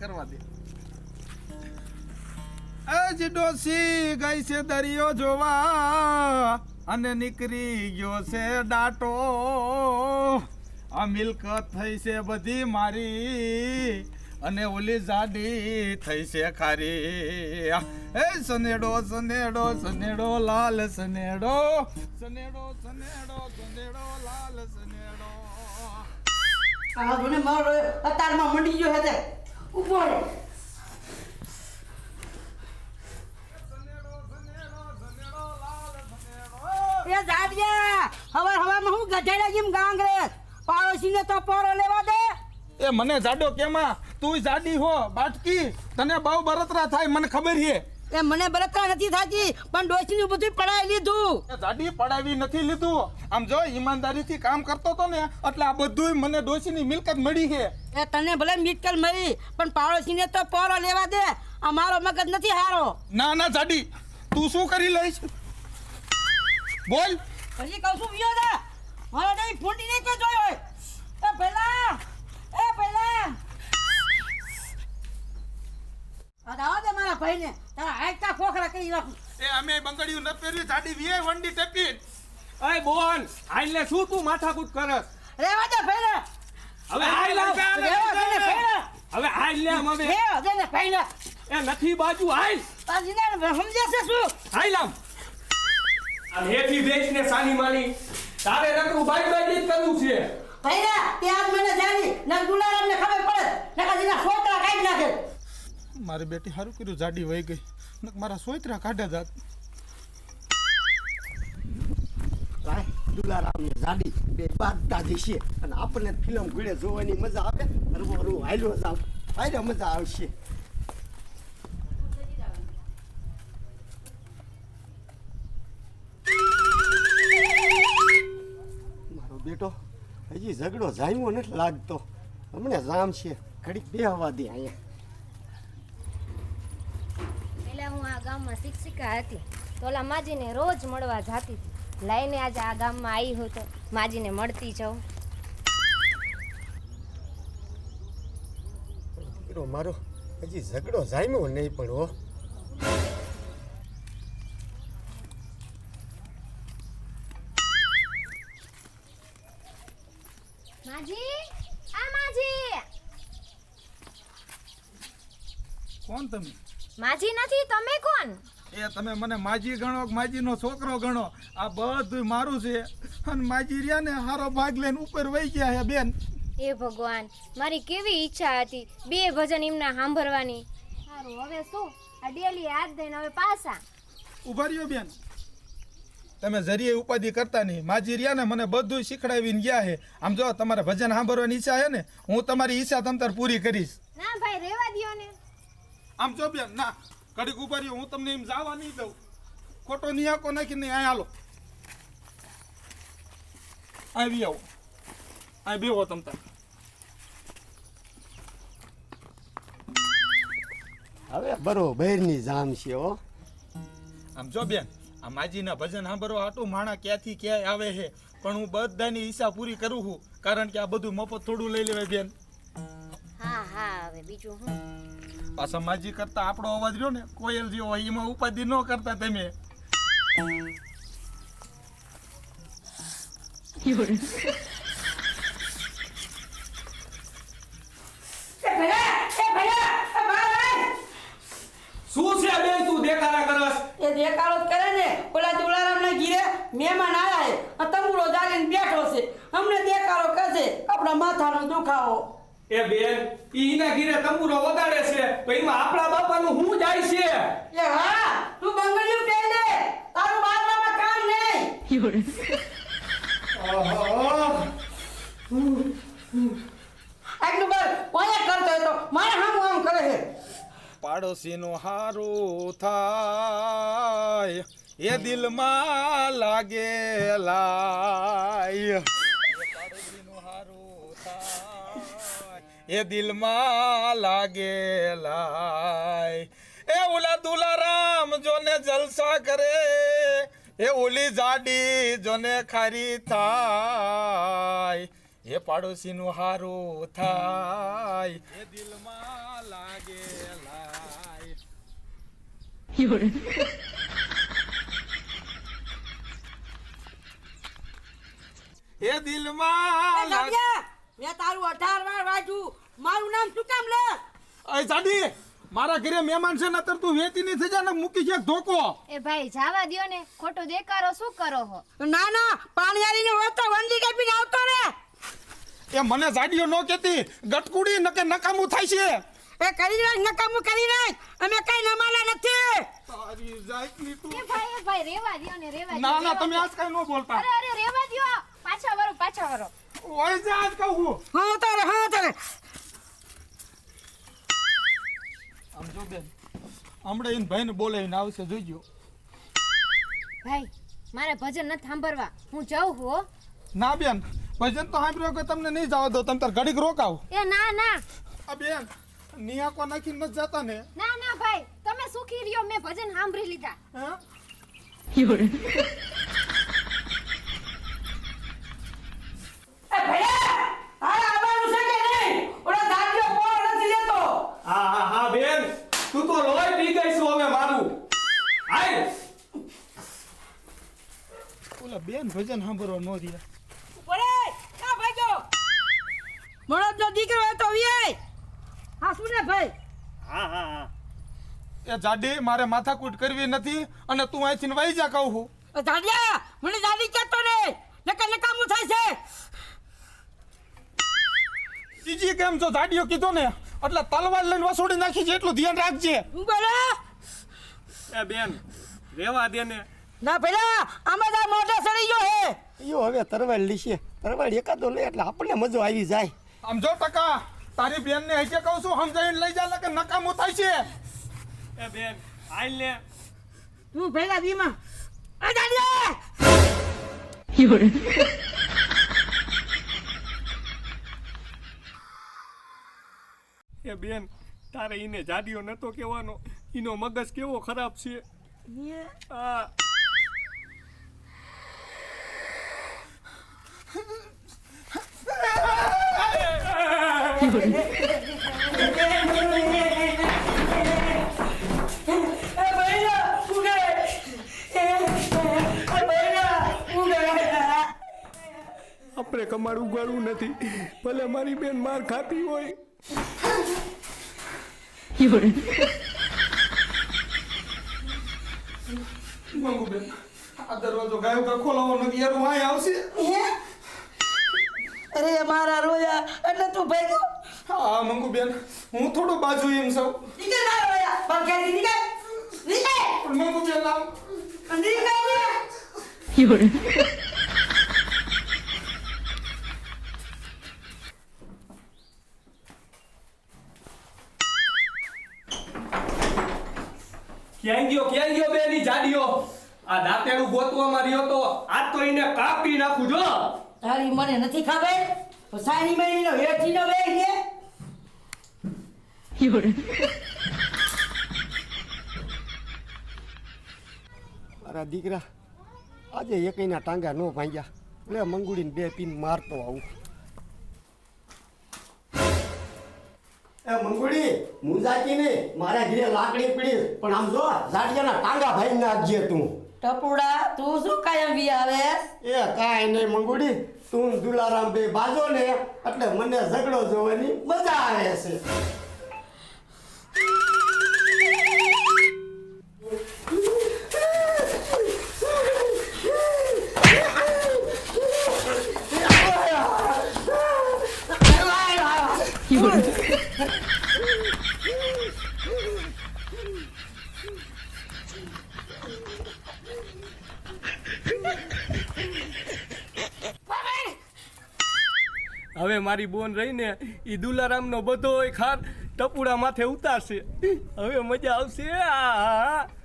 કરવા દે. આજ ડોસી ગઈ છે દરિયો જોવા, અને નીકળી ગયો છે ડાટો. આ મિલકત થઈ છે બધી મારી, અને ઓલી જાડી થઈ છે ખારી. એ સનેડો સનેડો સનેડો, લાલ સનેડો સનેડો સનેડો સનેડો, લાલ સનેડો. આ જોને મારો હવાર હવારમાં હું ગધેડા જેમ ગાંગરે, પાડોશીને તો પોરો લેવા દે. એ મને જાડો કેમાં તું જાડી હો, બાટકી. તને બહુ બરતરા થાય, મને ખબર છે એ મને બળતરા નથી થાતી પણ ડોશીનું બધું પડાવી લીધું. એ પડાવી નથી લીધું. આમ જો ઈમાનદારીથી કામ કરતો તો ને એટલે આ બધુંય મને ડોશીની મિલકત મળી છે. એ તને ભલે મિલકત મળી પણ પાડોશીને તો પોરો લેવા દે. આ મારો મગજ નથી હારો. ના ના જાડી તું શું કરી લઈશ? બોલ. હજી કહું છું વિયો દે મારો નહીં ફૂંટી નહીં તો જોયો હોય એ પેલા એ પેલા આ દાવા દે ને તારા આયતા ખોખરા કરી રાખું. એ અમે બંગડીયું ન પહેર્યું સાડી વીએ વંડી ટેપી. અય બોન આઈને શું તું માથાકૂટ કરસ રેવા દે ફેરે. હવે આઈ લાવ રેવા દે ને હવે આઈ લે હવે. રેવા દે ને ફેરે. એ નથી બાજુ આઈ તાજીને સમજે છે શું? આઈ લાવ આ હેઠી વેચ ને સાની માલી. તારે રકરું બાઈ બાઈ જ કરવું છે. ભાઈને ત્યાં મને જાણી ને ખબર પડે. નકા દીના નાખે મારી બેટી સારું કર્યું, જાડી વહી ગઈ. મારા સોયત્રા કાઢ્યા જાત. ઘોડે મારો બેટો, હજી ઝઘડો જામ્યો નથી લાગતો. હમણાં જામ છે. ઘડીક બે હવા દે અહીંયા પહેલા હું આ ગામમાં શિક્ષિકા હતી તો ઓલા માજીને રોજ મળવા જાતી હતી. લઈને આજે આ ગામમાં આવી હોય તો માજીને મળતી જાઉં. દીકરો મારો હજી ઝઘડો જામ્યો નહીં પણ હો. માજી આ માજી. કોણ તમે? માજી નથી તમે કોણ? એ તમે મને માજી ગણો માજી માજીનો છોકરો ગણો? આ બધું મારું છે. અને માજી રહ્યા ને હારો ભાગ લઈને ઉપર વહી ગયા હે બેન. એ ભગવાન મારી કેવી ઈચ્છા હતી બે ભજન એમના સાંભળવાની. સારું હવે શું? આ ડેલી હાથ દઈને હવે પાછા. ઊભા રહ્યો બેન. તમે જરીએ ઉપાધિ કરતા નહીં. માજી રહ્યા ને મને બધું શીખડાવીને ગયા છે આમ જો તમારે ભજન સાંભળવાની ઈચ્છા છે ને હું તમારી ઈચ્છા તમતર પૂરી કરીશ. ના ભાઈ રેવા દો ને. આમ જો બેન ના ઘડીક ઊભા રહ્યો હું તમને એમ જવા નહીં દઉં. ખોટો નિયાકો નાખીને અહીં હાલો. આવી આવો. અહીં બેહો તમતાર હવે બરોબરની જામ છે હો. આમ જો બેન આ માજીના ભજન સાંભળવા આટલું માણા ક્યાંથી ક્યાંય આવે છે? પણ હું બધાની ઈચ્છા પૂરી કરું છું કારણ કે આ બધું મફત થોડું લઈ લેવાય બેન. હા હા હવે બીજું હું? પાછા માજી કરતા આપણો અવાજ રહ્યો ને કોયલ જેવો હોય એમાં ઉપાધિ ન કરતા તમે. શું છે બેન તું દેખાડા કરસ? એ દેખાડો કરે ને ઓલા દુલારામના ઘીરે મહેમાન આયા છે. આ તંબુરો જાળીને બેઠો છે. અમને દેખાડો કરશે આપણા માથાનો દુખાવો. એ બેન ઈના ઘીરે તંબુરો વગાડે છે તો એમાં આપણા બાપાનું શું જાય છે? એ હા તું બંગડીયું પહેર દે તારું બારવામાં કામ નહીં. એક નંબર કોને કરતો હતો? મારે હામું આમ કરે છે. પાડોશીનું હારું થાય એ દિલમાં લાગે એ દિલમાં લાગે લાય. એ ઓલા દુલારામ જોને જલસા કરે. એ ઓલી જાડી જોને ખારી થાય. એ પાડોશીનું હારું થાય. એ દિલમાં લાગે લાય. એ દિલમાં મેં તારું અઢાર વાર વાંચ્યું. મારું નામ શું કામ લે? અય જાડી મારા ઘરે મહેમાન છે નતર તું વેતી ની થઈ જા ને મૂકી છે ધોકો. એ ભાઈ જાવા દ્યો ને. ખોટો દેકારો શું કરો હો? ના ના પાણી આવીને હોતો તો વંડી કાપીને આવતો રે. એ મને જાડીઓ ન કેતી ગટકુડી નકે નકામું થાય છે. એ કરી રાખ નકામું કરી રાખ. અમે કઈ નમાલા નથી. તારી જાતની તું. એ ભાઈ એ ભાઈ રેવા દ્યો ને રેવા દ્યો, ના ના તમે આજ કઈ નો બોલતા. અરે અરે રેવા દ્યો. પાછા વરો પાછા વરો. ઓય જા આજ કહું હું. હા તારે હા તારે. આમ જો બેન હમણાં એને ભાઈને બોલાવીને આવશે જોઈજો. ભાઈ મારે ભજન નથી સાંભળવા. હું જાઉં છું હો. ના બેન. ભજન તો સાંભળ્યો કે તમને નહીં જવા દો તમે તાર ઘડીક રોકાવ. એ ના ના. આ બેન નિયાકો નાખીને નથી જતા ને? ના ના ભાઈ. તમે સુખી રહ્યો મેં ભજન સાંભળી લીધા. હે? એ ભૈયા તારે આવવાનું છે કે નહીં? ઓલા દાદીઓ કોણ નથી લેતો. હા હા હા બેન. બેન ભજન સાંભળવા નો રહ્યા પડે કા ભાગ્યો? મળદનો દીકરો હોય તો હા શું ભાઈ? હા હા હા. એ જાડી મારે માથાકૂટ કરવી નથી અને તું અહીંથી વહી જા કહું છું. એ મને દાદી કહેતો ને. નકર નકામું થાય છે. બીજી કેમ છો? જાડીઓ કીધો ને. એટલે તલવાર લઈને વસોડી નાખી છે એટલું ધ્યાન રાખજે. હું બોલે? એ બેન રેવા દે ને. ના પેલા આમાં મોઢે યો હવે તરવાડ લીશે તરવાડ એકાદો લે એટલે આપણને મજો આવી જાય. આમ જો ટકા. તારી બેન ને હજે કહું છું સમજાવીને લઈ જા કે નકામું થાય છે. એ બેન આઈ લે. તું ભેગા દીમાં એ યોરે એ! બેન તારે ઈને જાડિયો નતો કહેવાનો. ઈનો મગજ કેવો ખરાબ છે? હા આપણે કમાડ ઉગાડવું નથી. ભલે મારી બેન માર ખાતી હોય. મંગુ બેન? આ દરવાજો ગાયો કા ખોલાવો નથી? યાર અહીં આવશે. હે? અરે મારા રોયા એટલે તું ભાગ્યો? હા મંગુ બેન હું થોડો બાજુ એમ સૌ નીકળ ના રોયા પંખેથી નીકળ. નીકળ. મંગુ બેન આમ. નીકળ ક્યાં ગયો ક્યાં ગયો બેની જાડીઓ? આ દાંતેડું ગોતવામાં રહ્યો તો આ તો એને કાપી નાખું જો. તારી મને નથી ખબર? સાની નો હેઠી નો ને મારા દીકરા આજે એકઈના ટાંગા નો ભાંગ્યા. એટલે મંગુડીને બે પીન મારતો આવું. એ મંગુડી મુંજાતી ને મારા ઘરે લાકડી પડી પણ આમ જો જાડિયાના ટાંગા ભાઈ નાખજે તું. ટપુડા તું શું કાયમ બી આવે? એ કાંઈ નહીં મંગુડી, તું દુલારામ બે બાજો ને એટલે મને ઝઘડો જોવાની મજા આવે છે. હવે મારી બોન રહીને એ દુલારામનો બધો ખાર ટપુડા માથે ઉતારશે. હવે મજા આવશે. આ.